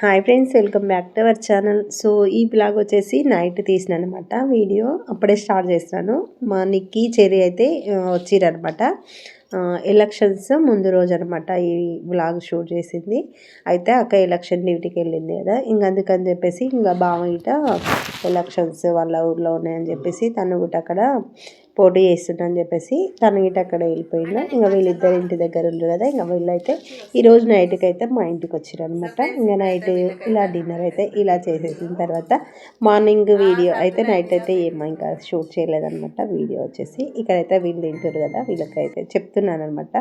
Hi friends welcome back to our channel. So ఈ blog వచ్చేసి night తీసిన అనమాట వీడియో అప్పుడే స్టార్ట్ చేస్తాను. మా నిక్కి చెరి అయితే వచ్చిరనమాట. ఎలక్షన్స్ ముందు రోజు అనమాట ఈ బ్లాగ్ షూట్ చేసింది. అయితే అక్క ఎలక్షన్ డ్యూటీకి వెళ్ళింది కదా. ఇంక అందుకని చెప్పేసి ఇంకా బావ ఇట ఎలక్షన్స్ వాళ్ళ ఊర్లో ఉన్నాయని చెప్పేసి తను కూడా అక్కడ పోటీ చేస్తుందని చెప్పేసి తను ఇటు అక్కడ వెళ్ళిపోయిండు. ఇంకా వీళ్ళిద్దరు ఇంటి దగ్గర ఉండరు కదా ఇంకా వీళ్ళైతే ఈరోజు నైట్కి అయితే మా ఇంటికి వచ్చారు అనమాట ఇంకా నైట్ ఇలా డిన్నర్ అయితే ఇలా చేసేసిన తర్వాత మార్నింగ్ వీడియో అయితే నైట్ అయితే ఏమో ఇంకా షూట్ చేయలేదన్నమాట. వీడియో వచ్చేసి ఇక్కడైతే వీళ్ళు తింటారు కదా వీళ్ళకైతే చెప్తున్నాను అనమాట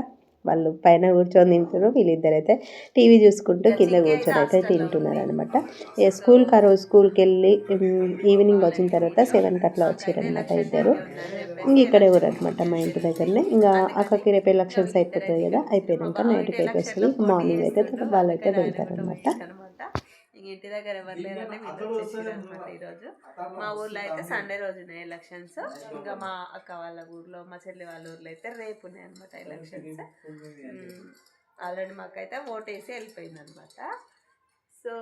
వాళ్ళు పైన కూర్చొని తింటారు వీళ్ళిద్దరైతే టీవీ చూసుకుంటూ కింద కూర్చొని అయితే తింటున్నారు అనమాట స్కూల్కి ఆ రోజు స్కూల్కి వెళ్ళి ఈవినింగ్ వచ్చిన తర్వాత సెవెన్కి అట్లా వచ్చారనమాట ఇద్దరు. ఇక్కడే ఊరనమాట మా ఇంటి దగ్గరనే. ఇంకా అక్కడికి రేపు ఎలక్షన్స్ అయిపోతాయి కదా అయిపోయినాక నైట్కి అయితే వస్తుంది మార్నింగ్ అయితే వాళ్ళు అయితే వెళ్తారనమాట ఇంటి దగ్గర ఎవరు లేరంటే అనమాట ఈరోజు. మా ఊర్లో అయితే సండే రోజు ఉన్నాయి ఎలక్షన్స్ ఇంకా మా అక్క వాళ్ళ ఊర్లో మా చెల్లి వాళ్ళ ఊర్లో అయితే రేపు ఉన్నాయి అనమాట ఎలక్షన్స్ ఆల్రెడీ మాకైతే ఓట్ వేసి వెళ్ళిపోయింది అనమాట సో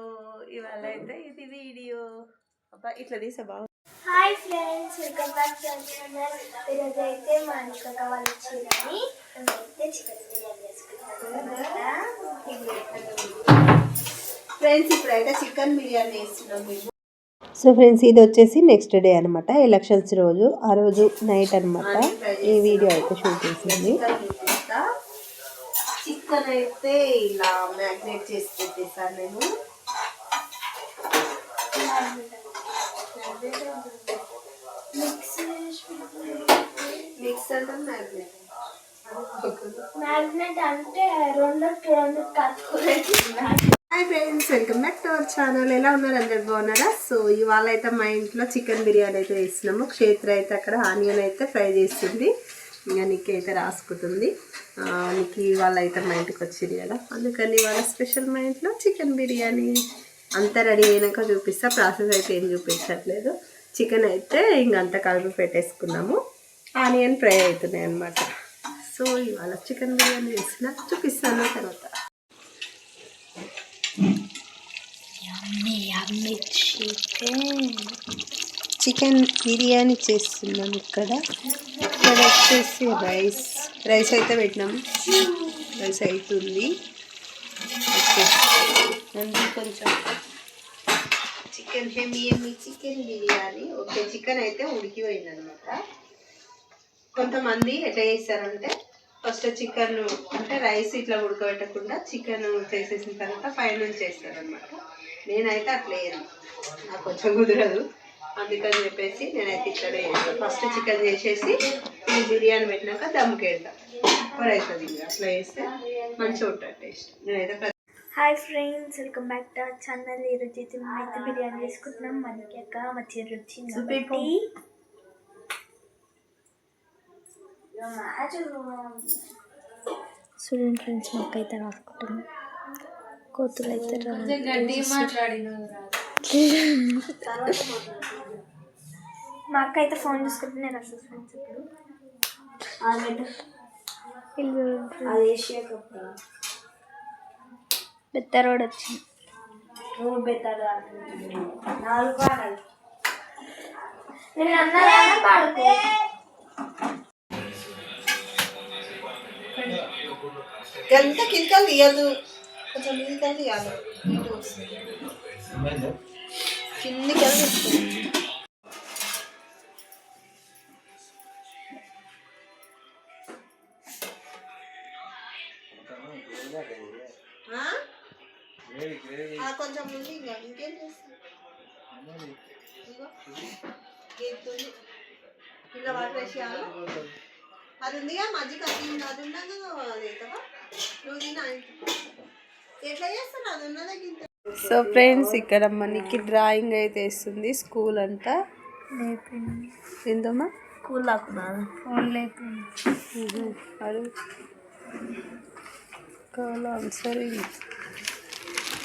ఇవాళ అయితే ఇది వీడియో. అబ్బా ఇట్లా తీసే బాగు hi friends welcome back to our channel ఈరోజు అయితే మా అనుక వాళ్ళు వచ్చిందని అయితే చికెన్ బిర్యానీ చేసుకుంటాం ఫ్రెండ్స్ ఇప్పుడైతే చికెన్ బిర్యానీ వేస్తున్నాం మేము. సో ఫ్రెండ్స్ ఇది వచ్చేసి నెక్స్ట్ డే అనమాట ఎలక్షన్స్ రోజు ఆ రోజు నైట్ అనమాట ఈ వీడియో అయితే షూట్ చేసింది. చికెన్ అయితే ఇలా మ్యాగ్నేట్ చేసి పెట్టేసాను నేను. మిక్స్ అంటే మ్యాగ్నేట్ మ్యాగ్నెట్ అంటే రెండు రెండు కలుపుకునేది hi friends welcome back to our channel ఎలా ఉన్నారు అందరు? బాగున్నారా? సో ఇవాళ అయితే మా ఇంట్లో చికెన్ బిర్యానీ అయితే వేస్తున్నాము క్షేత్ర అయితే అక్కడ ఆనియన్ అయితే ఫ్రై చేస్తుంది. ఇంకా నీకు అయితే రాసుకుంటుంది. నీకు ఇవాళ అయితే మా ఇంటికి వచ్చింది కదా. అందుకని ఇవాళ స్పెషల్ మా ఇంట్లో చికెన్ బిర్యానీ. అంతా రెడీ అయినాక చూపిస్తా. ప్రాసెస్ అయితే ఏం చూపించట్లేదు. చికెన్ అయితే ఇంకంతా కలిపి పెట్టేసుకున్నాము. ఆనియన్ ఫ్రై అవుతున్నాయి అనమాట సో ఇవాళ చికెన్ బిర్యానీ వేసిన చూపిస్తాను తర్వాత. చికెన్ బిర్యానీ చేస్తున్నాం ఇక్కడ. ఇక్కడ వచ్చేసి రైస్. రైస్ అయితే పెట్టినాం. రైస్ అవుతుంది ఓకే. కొంచెం చికెన్ హెమీ హెమీ చికెన్ బిర్యానీ. ఓకే చికెన్ అయితే ఉడికిపోయింది అనమాట కొంతమంది ఎట్లా చేస్తారంటే ఫస్ట్ చికెన్ అంటే రైస్ ఇట్లా ఉడకబెట్టకుండా చికెన్ చేసేసిన తర్వాత నుంచి చేస్తారనమాట నేనైతే అట్లా వేయను నాకు కొంచెం కుదరదు. అందుకని చెప్పేసి నేనైతే చేస్తాను ఫస్ట్ చికెన్ చేసేసి ఈ బిర్యానీ పెట్టినాక దమ్ముకి వెళ్తాను సూపర్ అవుతుంది ఇంకా అట్లా వేస్తే మంచిగా ఉంటుంది టేస్ట్. నేనైతే hi friends welcome back to our channel ఈరోజు అయితే బిర్యానీ చేసుకుంటున్నాం మనకి అక్క మంచి రుచి చూడండి ఫ్రెండ్స్ మాకు అయితే రాసుకుంటాము కోతులు అయితే మా అక్క అయితే ఫోన్ చూసుకుంటే నేను అసలు ఫ్రెండ్స్. ఇప్పుడు బెత్త రోడ్ వచ్చింది. రోడ్ బెత్త నాలుగు పాడాలి నేను పాడుకో. ఎంత కిందకి తీయదు కొంచెం కిందకి తీయాలి. కిందికి కొంచెం ముందు ఇంకా ఇంకేం చేస్తాను ఇలా వాటర్ వేసి అది ఉందిగా మజ్జిగ అది అది ఉండగా అది అవుతావా నువ్వు తిన ఎట్లా చేస్తాను అది ఉన్నదా సో ఫ్రెండ్స్ ఇక్కడ మనకి డ్రాయింగ్ అయితే వేస్తుంది స్కూల్ అంతా. ఏందమ్మా? స్కూల్ లాక్కున్నా ఫోన్ లేకుండా అడు కాల్ ఆన్సరింగ్.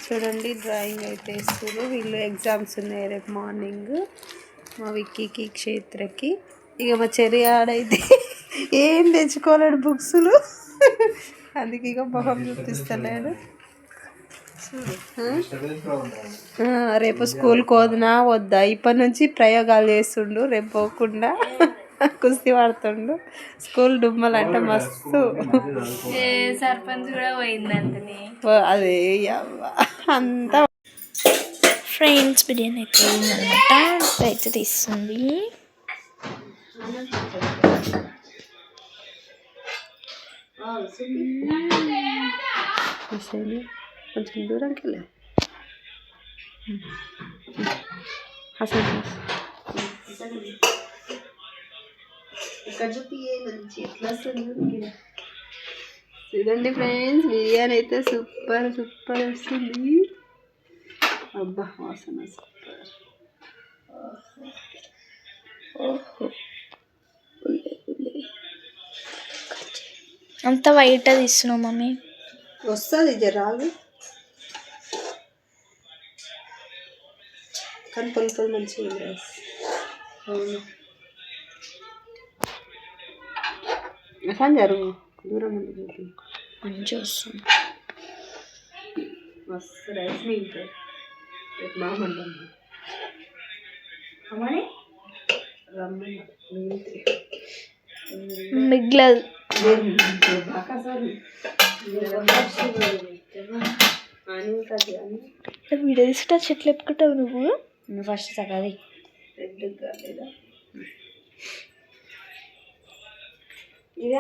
చూడండి డ్రాయింగ్ అయితే వేస్తారు వీళ్ళు ఎగ్జామ్స్ ఉన్నాయి రేపు మార్నింగ్ మా విక్కీకి క్షేత్రకి. ఇక మా చెరి ఆడైతే ఏం తెచ్చుకోలేడు బుక్స్లు. అందుకే ఇక మొహం చూపిస్తలేడు ఆ, రేపు స్కూల్కి వదినా వద్దా? ఇప్పటి నుంచి ప్రయోగాలు చేస్తుండు రేపు పోకుండా కుస్తీ పడుతుండు. స్కూల్ డుమ్మలు అంటే మస్తు సర్పంచ్ కూడా పోయిందంటని. అదే. అంతా. ఫ్రెండ్స్ బిర్యానీ అయితే అయితే తీస్తుంది. కొంచెం దూరంకి వెళ్ళా అసలు ఇక్కడ చూపియే మంచి ఎట్లా వస్తుంది చూడండి ఫ్రెండ్స్ బిర్యానీ అయితే సూపర్ సూపర్ వస్తుంది అబ్బా వాసన సూపర్ ఓహో అంత వైట్ తీస్తున్నావు మమ్మీ. వస్తుంది జరాలు కానీ పొలి పొలి మంచిగా రైస్ అవును. అసలు జరుగు. దూరం ఉంది. మంచిగా వస్తుంది. మస్తు రైస్ బాగుంటుంది అమ్మని? రమ్మని. మిగ్లదు. వీడియో తీసుకుంటా చెట్లు ఎప్పుకుంటావు నువ్వు? నువ్వు ఫస్ట్ సగది ఇది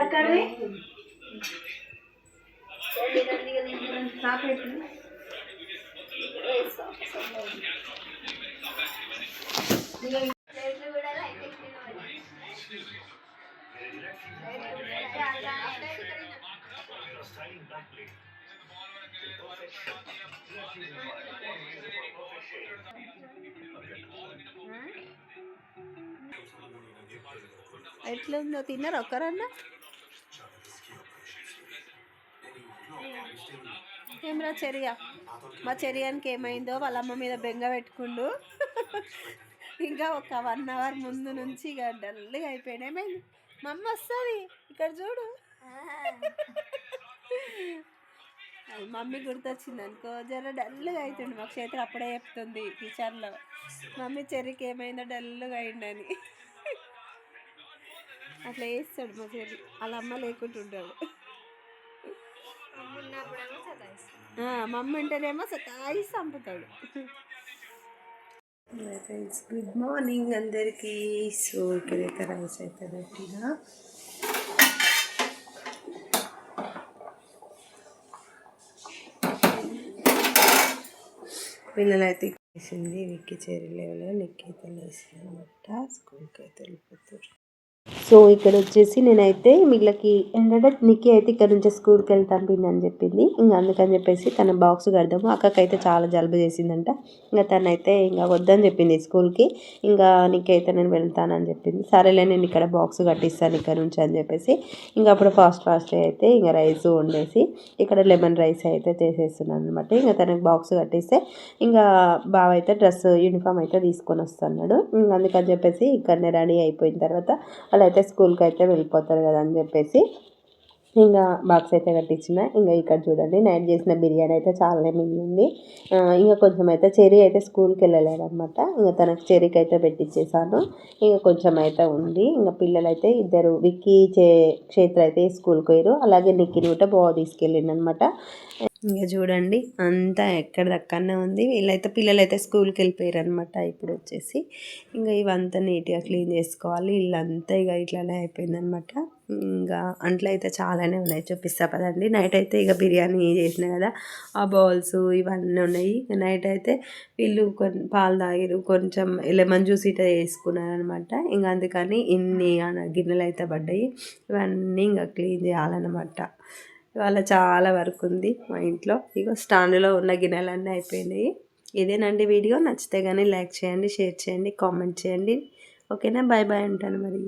ఎట్లా ఉందో తిన్నారు ఒక్కరన్నా? ఏమరా చెరియ? మా చెరియానికి ఏమైందో వాళ్ళ అమ్మ మీద బెంగ పెట్టుకుండు. ఇంకా ఒక వన్ అవర్ ముందు నుంచి ఇక డల్గా అయిపోయాడు ఏమైంది? మా అమ్మ వస్తుంది. ఇక్కడ చూడు. మమ్మీ గుర్తొచ్చింది అనుకో. జర డల్గా అవుతుండు మాకు చేతులు అప్పుడే చెప్తుంది టీచర్లో మమ్మీ చెర్రీకి ఏమైందో డల్గా అయిందని. అట్లా వేస్తాడు మా చెరి వాళ్ళ అమ్మ లేకుంటుంటాడు ఆ, మమ్మీ ఉంటేనేమో సతాయిసి చంపుతాడు. ఫ్రెండ్స్ గుడ్ మార్నింగ్ అందరికీ. సో ఇక్కడైతే రైస్ అయితే పెట్టినా పిల్లలైతే వేసింది విక్కి చేరి లేవలే నిక్కి అయితే లేసింది స్కూల్కి అయితే వెళ్ళిపోతారు సో ఇక్కడ వచ్చేసి నేనైతే వీళ్ళకి ఏంటంటే నిక్కి అయితే ఇక్కడ నుంచి స్కూల్కి వెళ్తాను పిన్ని అని చెప్పింది. ఇంకా అందుకని చెప్పేసి తన బాక్స్ కడదాము. అక్కకైతే చాలా జలుబు చేసిందంట. ఇంకా తనైతే ఇంకా వద్దని చెప్పింది స్కూల్కి. ఇంకా నిక్కి అయితే నేను వెళ్తానని చెప్పింది. సరేలే నేను ఇక్కడ బాక్స్ కట్టిస్తాను ఇక్కడ నుంచి అని చెప్పేసి ఇంకా అప్పుడు ఫాస్ట్ ఫాస్ట్ అయితే ఇంకా రైస్ వండేసి ఇక్కడ లెమన్ రైస్ అయితే చేసేస్తున్నాను అనమాట ఇంకా తనకి బాక్స్ కట్టిస్తే ఇంకా బావ అయితే డ్రెస్ యూనిఫామ్ అయితే తీసుకొని వస్తున్నాడు. ఇంకా అందుకని చెప్పేసి ఇక్కడనే రెడీ అయిపోయిన తర్వాత వాళ్ళు అయితే స్కూల్కి అయితే వెళ్ళిపోతారు కదా అని చెప్పేసి ఇంకా బాక్స్ అయితే కట్టించిన. ఇంకా ఇక్కడ చూడండి నైట్ చేసిన బిర్యానీ అయితే చాలానే మిగిలింది. ఇంకా కొంచెం అయితే చెరీ అయితే స్కూల్కి వెళ్ళలేదన్నమాట. అనమాట ఇంకా తనకు చెరీకి అయితే పెట్టించేసాను ఇంకా కొంచెం అయితే ఉంది. ఇంకా పిల్లలు అయితే ఇద్దరు విక్కీ చే క్షేత్ర అయితే స్కూల్కి పోయారు అలాగే నిక్కిని కూడా బాగా తీసుకెళ్ళిండు అనమాట ఇంకా చూడండి అంతా ఎక్కడ దక్కనే ఉంది. వీళ్ళైతే పిల్లలు అయితే స్కూల్కి వెళ్ళిపోయారు అనమాట ఇప్పుడు వచ్చేసి. ఇంకా ఇవంతా నీట్గా క్లీన్ చేసుకోవాలి. ఇల్లంతా ఇక ఇట్లానే అయిపోయిందనమాట ఇంకా అంట్లో అయితే చాలానే ఉన్నాయి చూపిస్తా పదండి. నైట్ అయితే ఇక బిర్యానీ చేసిన కదా ఆ బౌల్స్ ఇవన్నీ ఉన్నాయి. నైట్ అయితే వీళ్ళు కొన్ని పాలు తాగిరు కొంచెం లెమన్ జ్యూస్ ఇట్లా వేసుకున్నారనమాట ఇంకా అందుకని ఇన్ని గిన్నెలు అయితే పడ్డాయి. ఇవన్నీ ఇంకా క్లీన్ చేయాలన్నమాట. ఇవాళ చాలా వర్క్ ఉంది మా ఇంట్లో. ఇగో స్టాండ్లో ఉన్న గిన్నెలన్నీ అయిపోయినాయి. ఇదేనండి వీడియో. నచ్చితే కానీ లైక్ చేయండి షేర్ చేయండి కామెంట్ చేయండి. ఓకేనా బాయ్ బాయ్ అంటాను మరి.